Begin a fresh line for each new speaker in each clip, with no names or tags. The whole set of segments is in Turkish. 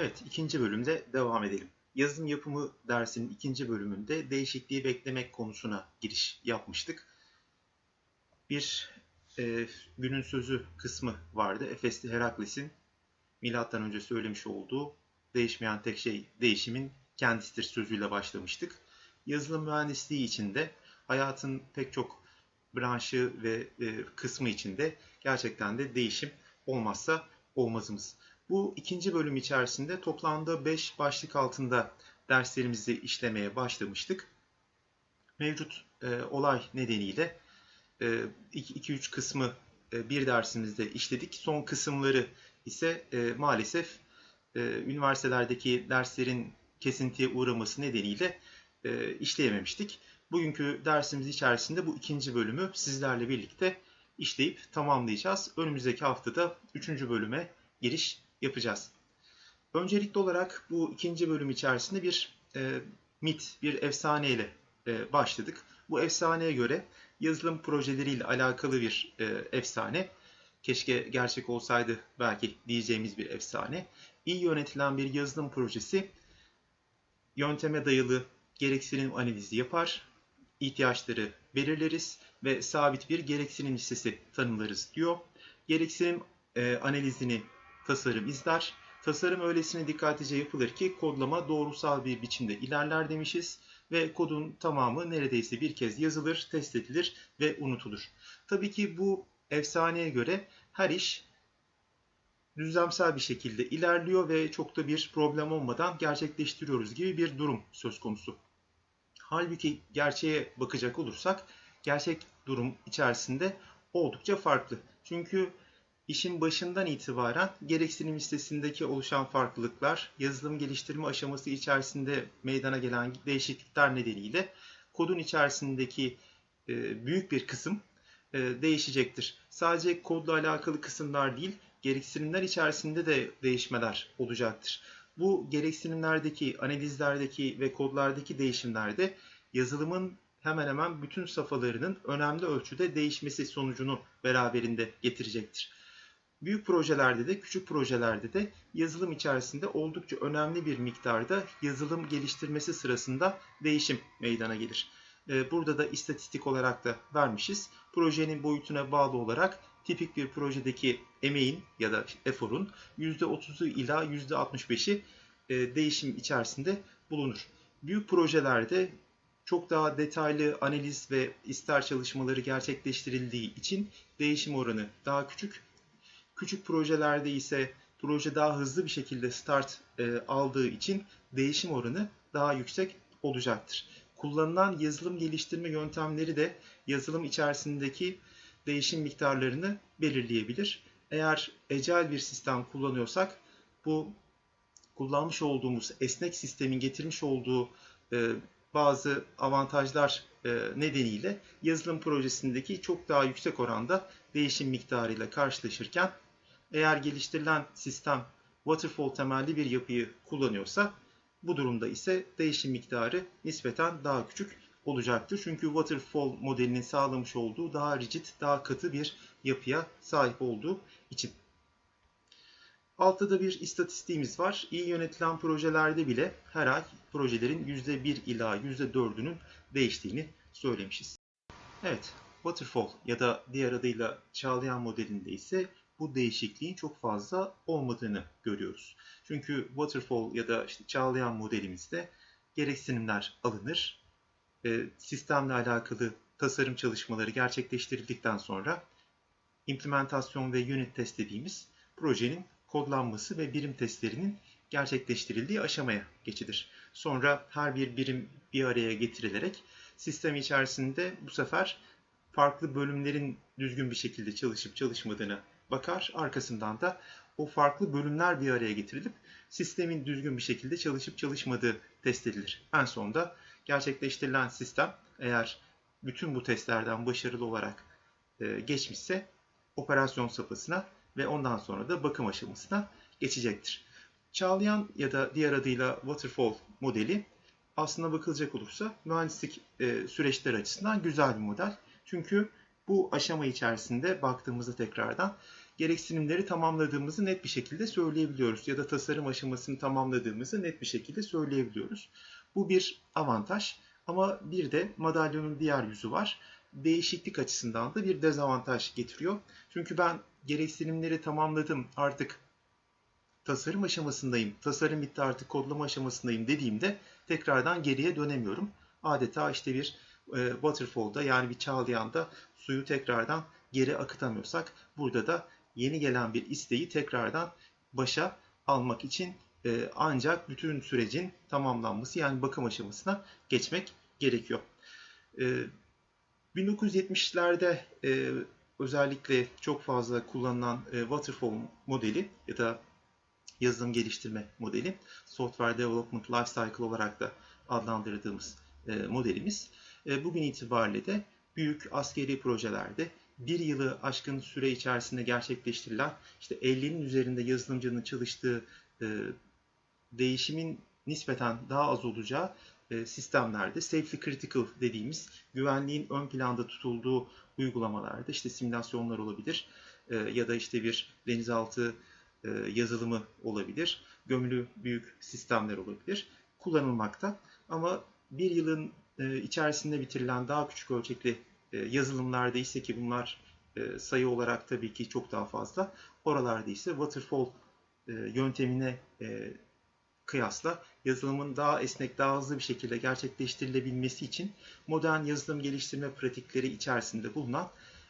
Evet, ikinci bölümde devam edelim. Yazılım yapımı dersinin ikinci bölümünde değişikliği beklemek konusuna giriş yapmıştık. Bir e, günün sözü kısmı vardı. Efesli Herakles'in milattan önce söylemiş olduğu değişmeyen tek şey değişimin kendisidir sözüyle başlamıştık. Yazılım mühendisliği içinde hayatın pek çok branşı ve e, kısmı içinde gerçekten de değişim olmazsa olmazımız. Bu ikinci bölüm içerisinde toplamda 5 başlık altında derslerimizi işlemeye başlamıştık. Mevcut e, olay nedeniyle 2-3 e, kısmı e, bir dersimizde işledik. Son kısımları ise e, maalesef üniversitelerdeki derslerin kesintiye uğraması nedeniyle işleyememiştik. Bugünkü dersimiz içerisinde bu ikinci bölümü sizlerle birlikte işleyip tamamlayacağız. Önümüzdeki haftada üçüncü bölüme giriş yapacağız. Öncelikli olarak bu ikinci bölüm içerisinde bir e, mit, bir efsane ile e, başladık. Bu efsaneye göre yazılım projeleriyle alakalı bir e, efsane. Keşke gerçek olsaydı belki diyeceğimiz bir efsane. İyi yönetilen bir yazılım projesi yönteme dayalı gereksinim analizi yapar, ihtiyaçları belirleriz ve sabit bir gereksinim listesi tanımlarız diyor. Gereksinim e, analizini tasarım izler. Tasarım öylesine dikkatlice yapılır ki kodlama doğrusal bir biçimde ilerler demişiz ve kodun tamamı neredeyse bir kez yazılır, test edilir ve unutulur. Tabii ki bu efsaneye göre her iş düzlemsel bir şekilde ilerliyor ve çok da bir problem olmadan gerçekleştiriyoruz gibi bir durum söz konusu. Halbuki gerçeğe bakacak olursak gerçek durum içerisinde oldukça farklı. Çünkü İşin başından itibaren gereksinim listesindeki oluşan farklılıklar, yazılım geliştirme aşaması içerisinde meydana gelen değişiklikler nedeniyle kodun içerisindeki e, büyük bir kısım e, değişecektir. Sadece kodla alakalı kısımlar değil, gereksinimler içerisinde de değişmeler olacaktır. Bu gereksinimlerdeki, analizlerdeki ve kodlardaki değişimlerde yazılımın hemen hemen bütün safhalarının önemli ölçüde değişmesi sonucunu beraberinde getirecektir. Büyük projelerde de küçük projelerde de yazılım içerisinde oldukça önemli bir miktarda yazılım geliştirmesi sırasında değişim meydana gelir. Ee, burada da istatistik olarak da vermişiz. Projenin boyutuna bağlı olarak tipik bir projedeki emeğin ya da eforun %30'u ila %65'i e, değişim içerisinde bulunur. Büyük projelerde çok daha detaylı analiz ve ister çalışmaları gerçekleştirildiği için değişim oranı daha küçük Küçük projelerde ise proje daha hızlı bir şekilde start e, aldığı için değişim oranı daha yüksek olacaktır. Kullanılan yazılım geliştirme yöntemleri de yazılım içerisindeki değişim miktarlarını belirleyebilir. Eğer ecel bir sistem kullanıyorsak bu kullanmış olduğumuz esnek sistemin getirmiş olduğu e, bazı avantajlar e, nedeniyle yazılım projesindeki çok daha yüksek oranda değişim miktarıyla karşılaşırken eğer geliştirilen sistem waterfall temelli bir yapıyı kullanıyorsa bu durumda ise değişim miktarı nispeten daha küçük olacaktır. Çünkü waterfall modelinin sağlamış olduğu daha rigid, daha katı bir yapıya sahip olduğu için. Altta da bir istatistiğimiz var. İyi yönetilen projelerde bile her ay projelerin %1 ila %4'ünün değiştiğini söylemişiz. Evet, Waterfall ya da diğer adıyla Çağlayan modelinde ise bu değişikliğin çok fazla olmadığını görüyoruz. Çünkü waterfall ya da işte çağlayan modelimizde gereksinimler alınır. Sistemle alakalı tasarım çalışmaları gerçekleştirildikten sonra implementasyon ve unit test dediğimiz projenin kodlanması ve birim testlerinin gerçekleştirildiği aşamaya geçilir. Sonra her bir birim bir araya getirilerek sistem içerisinde bu sefer farklı bölümlerin düzgün bir şekilde çalışıp çalışmadığını bakar. Arkasından da o farklı bölümler bir araya getirilip sistemin düzgün bir şekilde çalışıp çalışmadığı test edilir. En sonunda gerçekleştirilen sistem eğer bütün bu testlerden başarılı olarak e, geçmişse operasyon safhasına ve ondan sonra da bakım aşamasına geçecektir. Çağlayan ya da diğer adıyla Waterfall modeli aslında bakılacak olursa mühendislik e, süreçleri açısından güzel bir model. Çünkü bu aşama içerisinde baktığımızda tekrardan gereksinimleri tamamladığımızı net bir şekilde söyleyebiliyoruz. Ya da tasarım aşamasını tamamladığımızı net bir şekilde söyleyebiliyoruz. Bu bir avantaj ama bir de madalyonun diğer yüzü var. Değişiklik açısından da bir dezavantaj getiriyor. Çünkü ben gereksinimleri tamamladım artık tasarım aşamasındayım, tasarım bitti artık kodlama aşamasındayım dediğimde tekrardan geriye dönemiyorum. Adeta işte bir e, waterfall'da yani bir çağlayanda suyu tekrardan geri akıtamıyorsak burada da yeni gelen bir isteği tekrardan başa almak için e, ancak bütün sürecin tamamlanması yani bakım aşamasına geçmek gerekiyor. E, 1970'lerde e, özellikle çok fazla kullanılan e, waterfall modeli ya da yazılım geliştirme modeli, Software Development Lifecycle olarak da adlandırdığımız e, modelimiz. E, bugün itibariyle de büyük askeri projelerde bir yılı aşkın süre içerisinde gerçekleştirilen işte 50'nin üzerinde yazılımcının çalıştığı e, değişimin nispeten daha az olacağı e, sistemlerde safety critical dediğimiz güvenliğin ön planda tutulduğu uygulamalarda işte simülasyonlar olabilir e, ya da işte bir denizaltı e, yazılımı olabilir, gömülü büyük sistemler olabilir kullanılmakta. Ama bir yılın e, içerisinde bitirilen daha küçük ölçekli yazılımlarda ise ki bunlar e, sayı olarak tabii ki çok daha fazla. Oralarda ise waterfall e, yöntemine e, kıyasla yazılımın daha esnek, daha hızlı bir şekilde gerçekleştirilebilmesi için modern yazılım geliştirme pratikleri içerisinde bulunan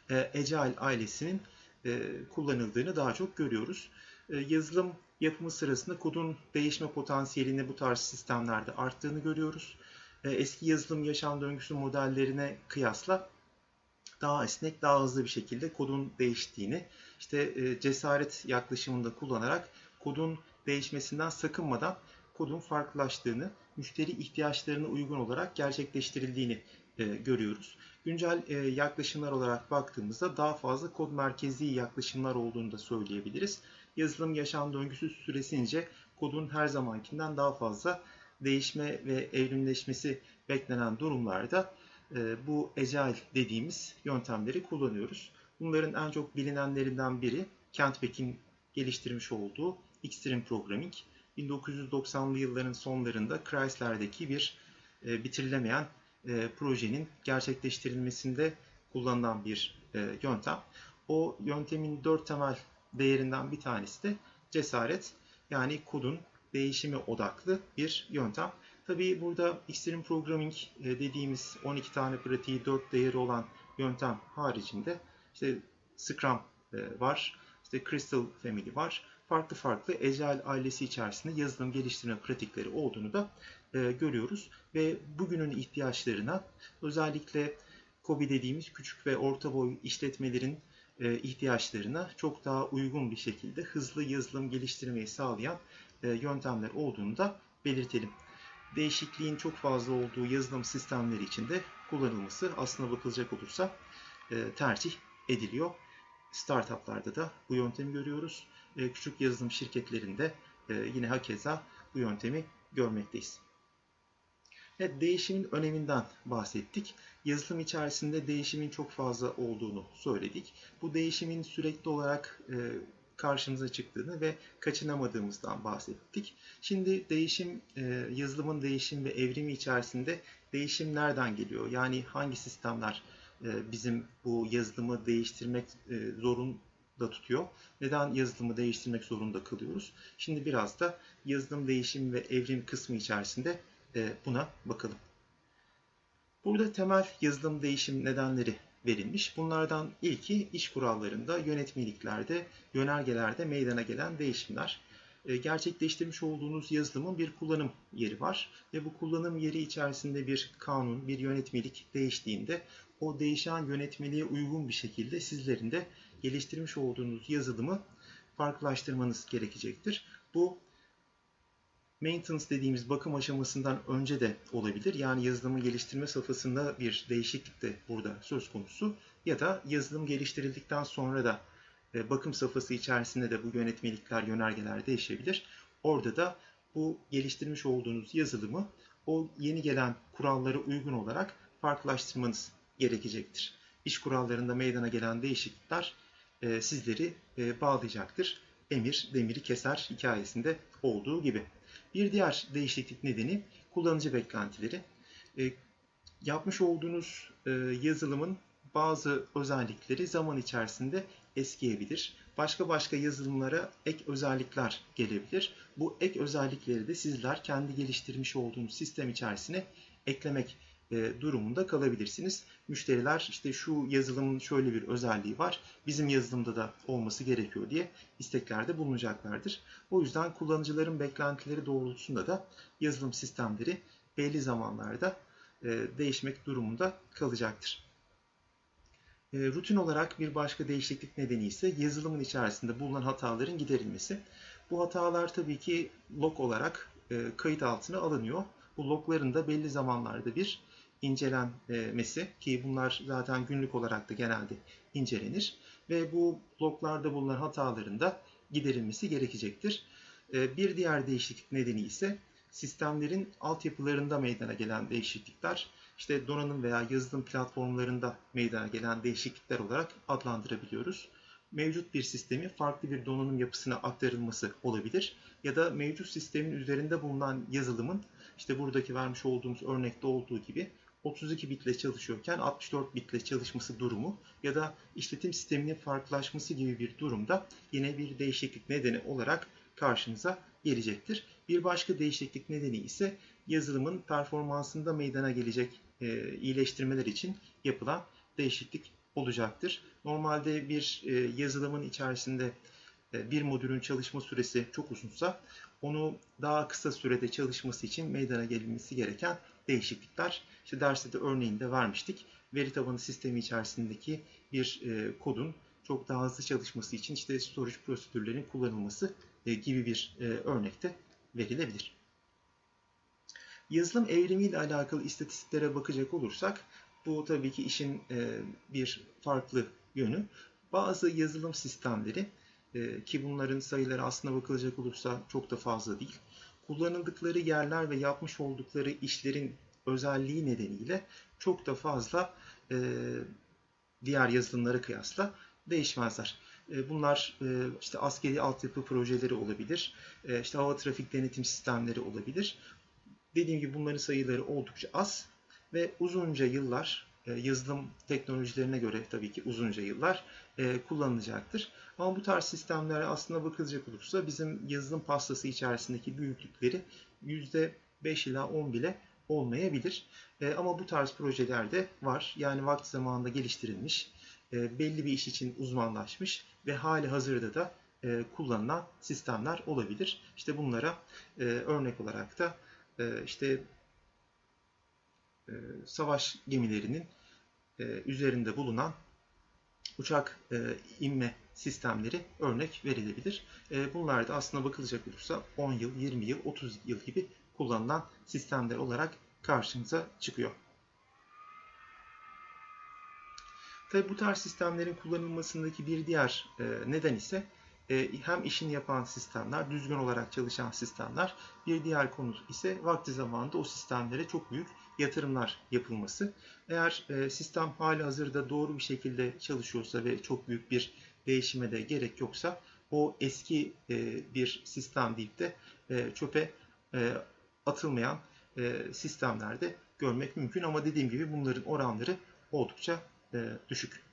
e, Agile ailesinin e, kullanıldığını daha çok görüyoruz. E, yazılım yapımı sırasında kodun değişme potansiyelini bu tarz sistemlerde arttığını görüyoruz. E, eski yazılım yaşam döngüsü modellerine kıyasla daha esnek, daha hızlı bir şekilde kodun değiştiğini, işte e, cesaret yaklaşımında kullanarak kodun değişmesinden sakınmadan kodun farklılaştığını, müşteri ihtiyaçlarına uygun olarak gerçekleştirildiğini e, görüyoruz. Güncel e, yaklaşımlar olarak baktığımızda daha fazla kod merkezi yaklaşımlar olduğunu da söyleyebiliriz. Yazılım yaşam döngüsü süresince kodun her zamankinden daha fazla değişme ve evrimleşmesi beklenen durumlarda bu Agile dediğimiz yöntemleri kullanıyoruz. Bunların en çok bilinenlerinden biri Kent Beck'in geliştirmiş olduğu Extreme Programming. 1990'lı yılların sonlarında Chrysler'deki bir e, bitirilemeyen e, projenin gerçekleştirilmesinde kullanılan bir e, yöntem. O yöntemin dört temel değerinden bir tanesi de cesaret yani kodun değişimi odaklı bir yöntem. Tabii burada Extreme Programming e, dediğimiz 12 tane pratiği 4 değeri olan yöntem haricinde işte Scrum e, var, işte Crystal Family var. Farklı farklı Agile ailesi içerisinde yazılım geliştirme pratikleri olduğunu da e, görüyoruz. Ve bugünün ihtiyaçlarına özellikle COBI dediğimiz küçük ve orta boy işletmelerin ihtiyaçlarına çok daha uygun bir şekilde hızlı yazılım geliştirmeyi sağlayan yöntemler olduğunu da belirtelim değişikliğin çok fazla olduğu yazılım sistemleri içinde kullanılması aslına bakılacak olursa e, tercih ediliyor. Startuplarda da bu yöntemi görüyoruz. E, küçük yazılım şirketlerinde e, yine hakeza bu yöntemi görmekteyiz. Evet, değişimin öneminden bahsettik. Yazılım içerisinde değişimin çok fazla olduğunu söyledik. Bu değişimin sürekli olarak karşımıza çıktığını ve kaçınamadığımızdan bahsettik. Şimdi değişim, e, yazılımın değişim ve evrimi içerisinde değişim nereden geliyor? Yani hangi sistemler e, bizim bu yazılımı değiştirmek e, zorunda tutuyor? Neden yazılımı değiştirmek zorunda kalıyoruz? Şimdi biraz da yazılım değişim ve evrim kısmı içerisinde buna bakalım. Burada temel yazılım değişim nedenleri verilmiş. Bunlardan ilki iş kurallarında, yönetmeliklerde, yönergelerde meydana gelen değişimler. E, gerçekleştirmiş olduğunuz yazılımın bir kullanım yeri var ve bu kullanım yeri içerisinde bir kanun, bir yönetmelik değiştiğinde o değişen yönetmeliğe uygun bir şekilde sizlerin de geliştirmiş olduğunuz yazılımı farklılaştırmanız gerekecektir. Bu maintenance dediğimiz bakım aşamasından önce de olabilir. Yani yazılımın geliştirme safhasında bir değişiklik de burada söz konusu. Ya da yazılım geliştirildikten sonra da e, bakım safhası içerisinde de bu yönetmelikler, yönergeler değişebilir. Orada da bu geliştirmiş olduğunuz yazılımı o yeni gelen kurallara uygun olarak farklılaştırmanız gerekecektir. İş kurallarında meydana gelen değişiklikler e, sizleri e, bağlayacaktır. Emir demiri keser hikayesinde olduğu gibi. Bir diğer değişiklik nedeni kullanıcı beklentileri. E, yapmış olduğunuz e, yazılımın bazı özellikleri zaman içerisinde eskiyebilir. Başka başka yazılımlara ek özellikler gelebilir. Bu ek özellikleri de sizler kendi geliştirmiş olduğunuz sistem içerisine eklemek e, durumunda kalabilirsiniz. Müşteriler işte şu yazılımın şöyle bir özelliği var, bizim yazılımda da olması gerekiyor diye isteklerde bulunacaklardır. O yüzden kullanıcıların beklentileri doğrultusunda da yazılım sistemleri belli zamanlarda e, değişmek durumunda kalacaktır. E, rutin olarak bir başka değişiklik nedeni ise yazılımın içerisinde bulunan hataların giderilmesi. Bu hatalar tabii ki log olarak kayıt altına alınıyor. Bu logların da belli zamanlarda bir incelenmesi ki bunlar zaten günlük olarak da genelde incelenir ve bu loglarda bulunan hataların da giderilmesi gerekecektir. E, bir diğer değişiklik nedeni ise sistemlerin altyapılarında meydana gelen değişiklikler işte donanım veya yazılım platformlarında meydana gelen değişiklikler olarak adlandırabiliyoruz. Mevcut bir sistemi farklı bir donanım yapısına aktarılması olabilir ya da mevcut sistemin üzerinde bulunan yazılımın işte buradaki vermiş olduğumuz örnekte olduğu gibi 32 bitle çalışıyorken 64 bitle çalışması durumu ya da işletim sisteminin farklılaşması gibi bir durumda yine bir değişiklik nedeni olarak karşınıza gelecektir. Bir başka değişiklik nedeni ise yazılımın performansında meydana gelecek e, iyileştirmeler için yapılan değişiklik olacaktır. Normalde bir e, yazılımın içerisinde e, bir modülün çalışma süresi çok uzunsa onu daha kısa sürede çalışması için meydana gelinmesi gereken değişiklikler. İşte derste de örneğinde vermiştik. Veri tabanı sistemi içerisindeki bir e, kodun çok daha hızlı çalışması için işte storage prosedürlerin kullanılması e, gibi bir e, örnekte verilebilir. Yazılım evrimiyle alakalı istatistiklere bakacak olursak bu tabii ki işin bir farklı yönü. Bazı yazılım sistemleri ki bunların sayıları aslına bakılacak olursa çok da fazla değil. Kullanıldıkları yerler ve yapmış oldukları işlerin özelliği nedeniyle çok da fazla e, diğer yazılımlara kıyasla değişmezler. E, bunlar e, işte askeri altyapı projeleri olabilir, e, işte hava trafik denetim sistemleri olabilir. Dediğim gibi bunların sayıları oldukça az ve uzunca yıllar yazılım teknolojilerine göre tabii ki uzunca yıllar kullanılacaktır. Ama bu tarz sistemler aslında bakılacak olursa bizim yazılım pastası içerisindeki büyüklükleri %5 ila 10 bile olmayabilir. Ama bu tarz projelerde var. Yani vakti zamanında geliştirilmiş, belli bir iş için uzmanlaşmış ve hali hazırda da kullanılan sistemler olabilir. İşte bunlara örnek olarak da işte savaş gemilerinin üzerinde bulunan uçak inme sistemleri örnek verilebilir. Bunlar da aslında bakılacak olursa 10 yıl, 20 yıl, 30 yıl gibi kullanılan sistemler olarak karşımıza çıkıyor. Tabi bu tarz sistemlerin kullanılmasındaki bir diğer neden ise hem işini yapan sistemler, düzgün olarak çalışan sistemler, bir diğer konu ise vakti zamanında o sistemlere çok büyük yatırımlar yapılması. Eğer sistem hali hazırda doğru bir şekilde çalışıyorsa ve çok büyük bir değişime de gerek yoksa o eski bir sistem deyip de çöpe atılmayan sistemlerde görmek mümkün ama dediğim gibi bunların oranları oldukça düşük.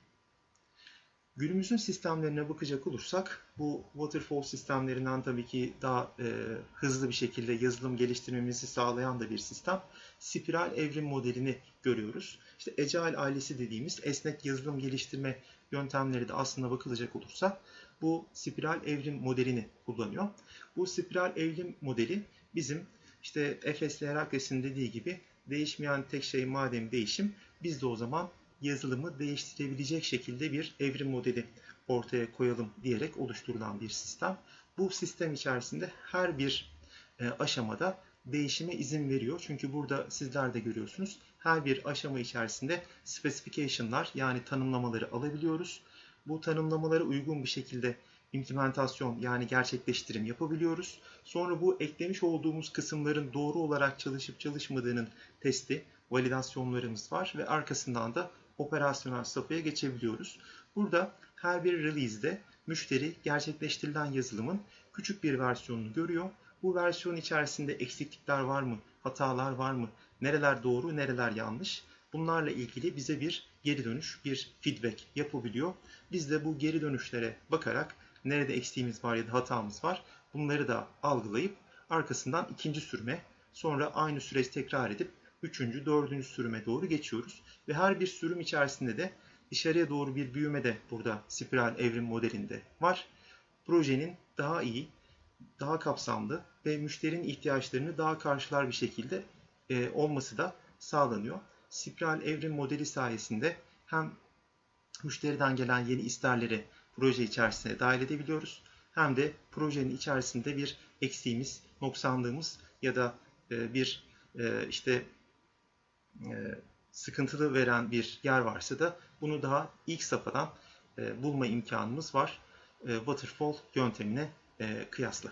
Günümüzün sistemlerine bakacak olursak bu waterfall sistemlerinden tabii ki daha e, hızlı bir şekilde yazılım geliştirmemizi sağlayan da bir sistem. Spiral evrim modelini görüyoruz. İşte Agile ailesi dediğimiz esnek yazılım geliştirme yöntemleri de aslında bakılacak olursa bu spiral evrim modelini kullanıyor. Bu spiral evrim modeli bizim işte Efes Herakles dediği gibi değişmeyen tek şey madem değişim biz de o zaman yazılımı değiştirebilecek şekilde bir evrim modeli ortaya koyalım diyerek oluşturulan bir sistem. Bu sistem içerisinde her bir e, aşamada değişime izin veriyor. Çünkü burada sizler de görüyorsunuz. Her bir aşama içerisinde specification'lar yani tanımlamaları alabiliyoruz. Bu tanımlamalara uygun bir şekilde implementasyon yani gerçekleştirim yapabiliyoruz. Sonra bu eklemiş olduğumuz kısımların doğru olarak çalışıp çalışmadığının testi, validasyonlarımız var ve arkasından da operasyonel safhaya geçebiliyoruz. Burada Her bir release'de müşteri gerçekleştirilen yazılımın küçük bir versiyonunu görüyor. Bu versiyon içerisinde eksiklikler var mı, hatalar var mı, nereler doğru, nereler yanlış bunlarla ilgili bize bir geri dönüş, bir feedback yapabiliyor. Biz de bu geri dönüşlere bakarak nerede eksiğimiz var ya da hatamız var bunları da algılayıp arkasından ikinci sürüme sonra aynı süreci tekrar edip üçüncü, dördüncü sürüme doğru geçiyoruz. Ve her bir sürüm içerisinde de dışarıya doğru bir büyüme de burada spiral evrim modelinde var. Projenin daha iyi, daha kapsamlı ve müşterinin ihtiyaçlarını daha karşılar bir şekilde e, olması da sağlanıyor. Spiral evrim modeli sayesinde hem müşteriden gelen yeni isterleri proje içerisine dahil edebiliyoruz. Hem de projenin içerisinde bir eksiğimiz, noksanlığımız ya da e, bir e, işte sıkıntılı veren bir yer varsa da bunu daha ilk safhadan bulma imkanımız var. Waterfall yöntemine kıyasla.